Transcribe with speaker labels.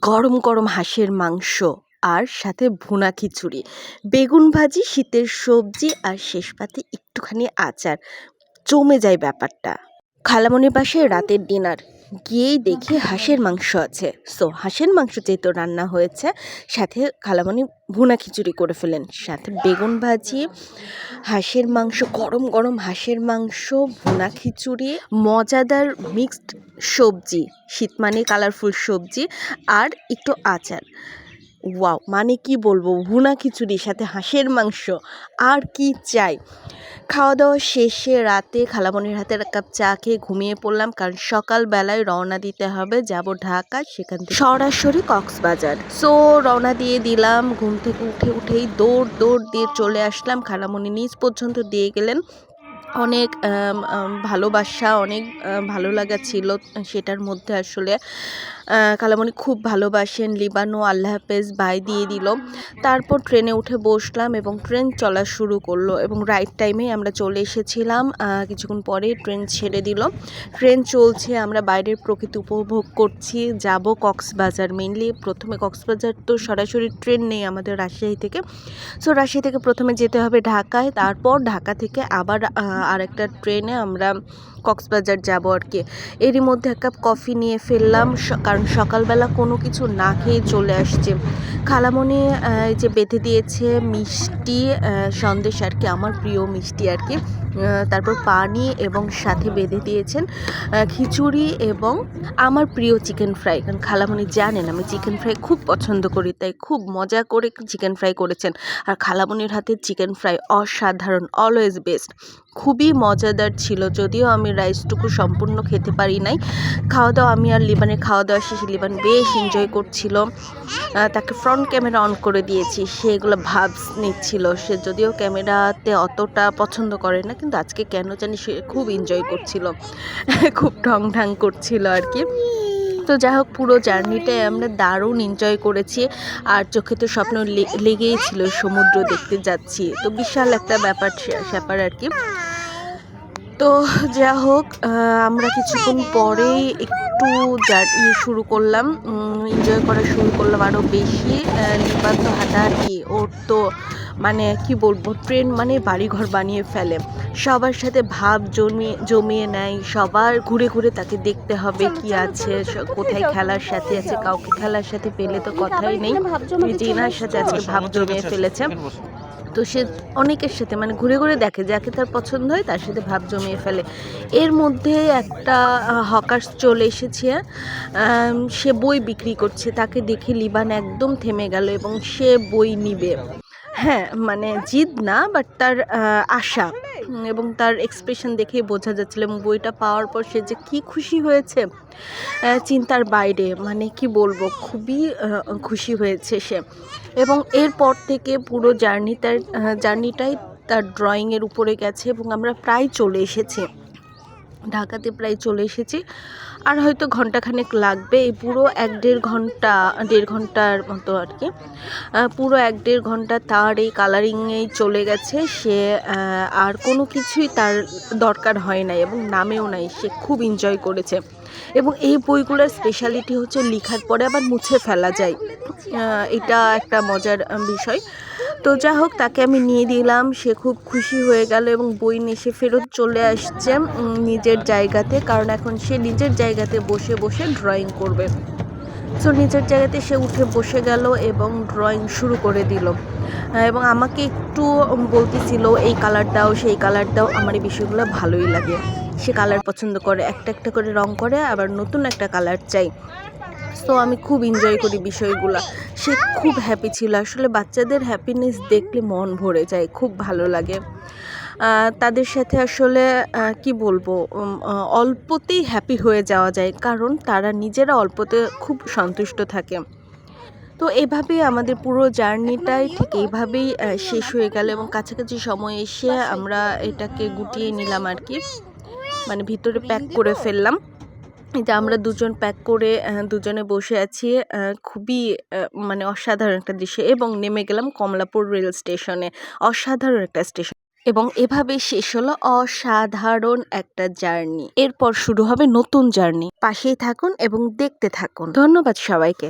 Speaker 1: গরম, গরম হাঁসের মাংস আর সাথে ভুনা খিচুড়ি, বেগুন ভাজি, শীতের সবজি আর শেষ পাতে একটুখানি আচার। জমে যায় ব্যাপারটা। খালামণির পাশে রাতের ডিনার। গিয়েই দেখি হাঁসের মাংস আছে। সো হাঁসের মাংস যেহেতু রান্না হয়েছে, সাথে খালামণি ভুনা খিচুড়ি করে ফেলেন। সাথে বেগুন ভাজি, হাঁসের মাংস, গরম, গরম হাঁসের মাংস, ভুনা খিচুড়ি, মজাদার মিক্সড সবজি, শীত মানে কালারফুল সবজি আর একটু আচার। ওয়াও! মানে কি বলব? ভুনা খিচুড়ির সাথে হাঁসের মাংস আর কি চাই? খাওয়া-দাওয়া শেষে রাতে খালামণির হাতের এক কাপ চা খেয়ে ঘুমিয়ে পড়লাম। কারণ সকালবেলায় রওনা দিতে হবে, যাব ঢাকা, সেখান থেকে সরাসরি কক্সবাজার। সো রওনা দিয়ে দিলাম। ঘুম থেকে উঠে উঠেই দৌড়, দৌড় দিয়ে চলে আসলাম। খালামণি নিজ পর্যন্ত দিয়ে গেলেন। অনেক ভালোবাসা, অনেক ভালো লাগা ছিল সেটার মধ্যে আসলে। আ খালামণি খুব ভালোবাসেন। লিবানো আল্লাহ হাফেজ বাই দিয়ে দিল। তারপর ট্রেনে উঠে বসলাম এবং ট্রেন চলা শুরু করল এবং রাইট টাইমেই আমরা চলে এসেছিলাম। কিছুক্ষণ পরে ট্রেন ছেড়ে দিল। ট্রেন চলছে, আমরা বাইরের প্রকৃতি উপভোগ করছি। যাব কক্সবাজার মেইনলি প্রথমে কক্সবাজার তো সরাসরি ট্রেন নেই আমাদের রাজশাহী থেকে। সো রাজশাহী থেকে প্রথমে যেতে হবে ঢাকায়, তারপর ঢাকা থেকে আবার আ আরেকটা ট্রেনে আমরা কক্সবাজার যাব আর কি। এরই মধ্যে এক কাপ কফি নিয়ে ফেললাম কারণ সকালবেলা কোনো কিছু না খেয়ে চলে আসছে খালামণি এই যে বেঁধে দিয়েছে মিষ্টি সন্দেশ আর কি, আমার প্রিয় মিষ্টি আর কি। তারপর পানি এবং সাথে বেঁধে দিয়েছেন খিচুড়ি এবং আমার প্রিয় চিকেন ফ্রাই। কারণ খালামণি জানেন আমি চিকেন ফ্রাই খুব পছন্দ করি, তাই খুব মজা করে চিকেন ফ্রাই করেছেন। আর খালামণির হাতের চিকেন ফ্রাই অসাধারণ, অলওয়েজ বেস্ট। খুবই মজাদার ছিল। যদিও আমি রাইসটুকু সম্পূর্ণ খেতে পারি নাই। খাওয়া-দাওয়া আমি আর লিবানের খাওয়া-দাওয়া শেষে লিবান বেশ এনজয় করছিল। তাকে ফ্রন্ট ক্যামেরা অন করে দিয়েছি। সে এগুলো ভাবস নিচ্ছিল। সে যদিও ক্যামেরাতে অতটা পছন্দ করে না, কিন্তু আজকে কেন জানি সে খুব এনজয় করছিল। খুব ঢং-ঢাং করছিল আর কি। তো যাই হোক পুরো জার্নিটাই আমরা দারুণ এনজয় করেছি। আর চোখে তো স্বপ্ন লেগেই ছিল সমুদ্র দেখতে যাচ্ছি। তো বিশাল একটা ব্যাপার স্যা স্যাপার আর কি। তো যা হোক আমরা কিছুক্ষণ পরেই একটু ইয়ে শুরু করলাম। এনজয় করা শুরু করলাম আরও বেশি। লিবান তো হাঁটাহাঁটি, ওর তো মানে কি বলব? ট্রেন মানে বাড়িঘর বানিয়ে ফেলে। সবার সাথে ভাব জমিয়ে জমিয়ে নেয়। সবার ঘুরে, ঘুরে তাকে দেখতে হবে কি আছে, কোথায় খেলার সাথে আছে। কাউকে খেলার সাথে পেলে তো কথাই নেই। এনার সাথে আজকে ভাব জমিয়ে ফেলেছে। তো সে অনেকের সাথে মানে ঘুরে, ঘুরে দেখে যাকে তার পছন্দ হয় তার সাথে ভাব জমিয়ে ফেলে। এর মধ্যে একটা হকার চলে এসেছে। সে বই বিক্রি করছে। তাকে দেখে লিবান একদম থেমে গেল এবং সে বই নিবে। হ্যাঁ, মানে জিদ না বাট তার আশা এবং তার এক্সপ্রেশন দেখেই বোঝা যাচ্ছিল এবং বইটা পাওয়ার পর সে যে কি খুশি হয়েছে চিন্তার বাইরে। মানে কি বলব? খুবই খুশি হয়েছে সে। এবং এরপর থেকে পুরো জার্নিটার আ জার্নিটাই তার ড্রয়িংয়ের উপরে গেছে এবং আমরা প্রায় চলে এসেছি। ঢাকাতে প্রায় চলে এসেছি। আর হয়তো ঘন্টাখানেক লাগবে। এই পুরো এক দেড় ঘণ্টা, দেড় ঘণ্টার মতো আর কি। পুরো এক দেড় ঘণ্টা তার এই কালারিংয়েই চলে গেছে। সে আর কোনো কিছুই তার দরকার হয় নাই এবং নামেও নাই। সে খুব এনজয় করেছে। এবং এই বইগুলোর স্পেশালিটি হচ্ছে লিখার পরে আবার মুছে ফেলা যায়। এটা একটা মজার বিষয়। তো যা হোক তাকে আমি নিয়ে দিলাম। সে খুব খুশি হয়ে গেল এবং বই নিয়ে সে ফেরত চলে আসছে নিজের জায়গাতে। কারণ এখন সে নিজের জায়গাতে বসে, বসে ড্রয়িং করবে। সো নিজের জায়গাতে সে উঠে বসে গেল এবং ড্রয়িং শুরু করে দিল। এবং আমাকে একটু বলতেছিল এই কালার দাও, সেই কালার দাও। আমার এই বিষয়গুলো ভালোই লাগে। সে কালার পছন্দ করে। একটা, একটা করে রং করে আবার নতুন একটা কালার চাই। সো আমি খুব এনজয় করি বিষয়গুলো সে খুব হ্যাপি ছিল। আসলে বাচ্চাদের হ্যাপিনেস দেখলে মন ভরে যায়। খুব ভালো লাগে। তাদের সাথে আসলে কি বলব? অল্পতেই হ্যাপি হয়ে যাওয়া যায়। কারণ তারা নিজেরা অল্পতে খুব সন্তুষ্ট থাকে। তো এভাবেই আমাদের পুরো জার্নিটাই ঠিক এইভাবেই শেষ হয়ে গেল এবং কাছাকাছি সময় এসে আমরা এটাকে গুটিয়ে নিলাম আর কি। মানে ভিতরে প্যাক করে ফেললাম। যে আমরা দুজন প্যাক করে দুজনে বসে আছি। খুবই মানে অসাধারণ একটা দৃশ্য এবং নেমে গেলাম কমলাপুর রেল স্টেশনে। অসাধারণ একটা স্টেশন। এবং এভাবে শেষ হলো অসাধারণ একটা জার্নি এরপর শুরু হবে নতুন জার্নি পাশেই থাকুন এবং দেখতে থাকুন ধন্যবাদ সবাইকে